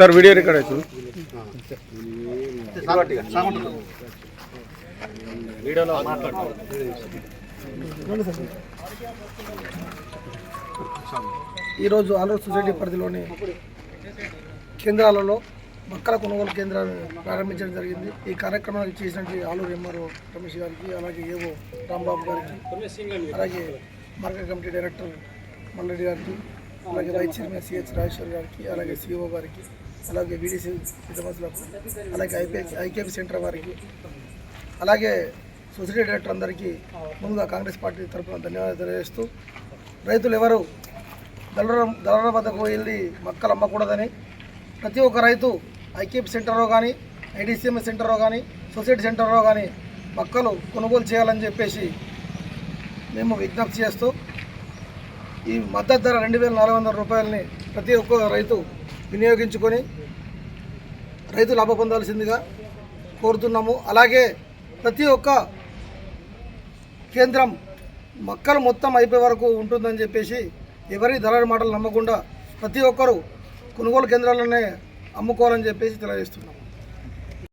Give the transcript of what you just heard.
Sir video record అవుతుంది ఈరోజు Aluru society పరిధిలోని కేంద్రాలలో మక్కల కొనుగోలు కేంద్రాలు ప్రారంభించడం జరిగింది. ఈ కార్యక్రమానికి చేసినటువంటి ఆలూరు ఎంఆర్ఓ రమేష్ గారికి అలాగే ఏవో రాంబాబు గారికి అలాగే మార్కెట్ కమిటీ డైరెక్టర్ మల్లెడ్డి గారికి అలాగే వైస్ చైర్మన్ సిహెచ్ రాజేశ్వర్ గారికి అలాగే సిఓ గారికి అలాగే బీడీసీ విధమతులకు అలాగే ఐపీ ఐకేపీ సెంటర్ వారికి. అలాగే సొసైటీ డైరెక్టర్ అందరికీ ముందుగా కాంగ్రెస్ పార్టీ తరఫున ధన్యవాదాలు తెలియజేస్తూ రైతులు ఎవరు దళర దళర వద్దకు వెళ్ళి మక్కలు అమ్మకూడదని ప్రతి ఒక్క రైతు ఐకేపీ సెంటర్లో కానీ ఐడిసిఎంఎస్ సెంటర్లో కానీ సొసైటీ సెంటర్లో కానీ మొక్కలు కొనుగోలు చేయాలని చెప్పేసి మేము విజ్ఞప్తి చేస్తూ ఈ మద్దతు ధర రెండు వేల నాలుగు వందల రూపాయలని ప్రతి ఒక్క రైతు వినియోగించుకొని రైతు లాభ పొందాల్సిందిగా కోరుతున్నాము. అలాగే ప్రతి ఒక్క కేంద్రం మొక్కలు మొత్తం అయిపోయే వరకు ఉంటుందని చెప్పేసి ఎవరి దళారి మాటలు నమ్మకుండా ప్రతి ఒక్కరూ కొనుగోలు కేంద్రాలనే అమ్ముకోవాలని చెప్పేసి తెలియజేస్తున్నాం.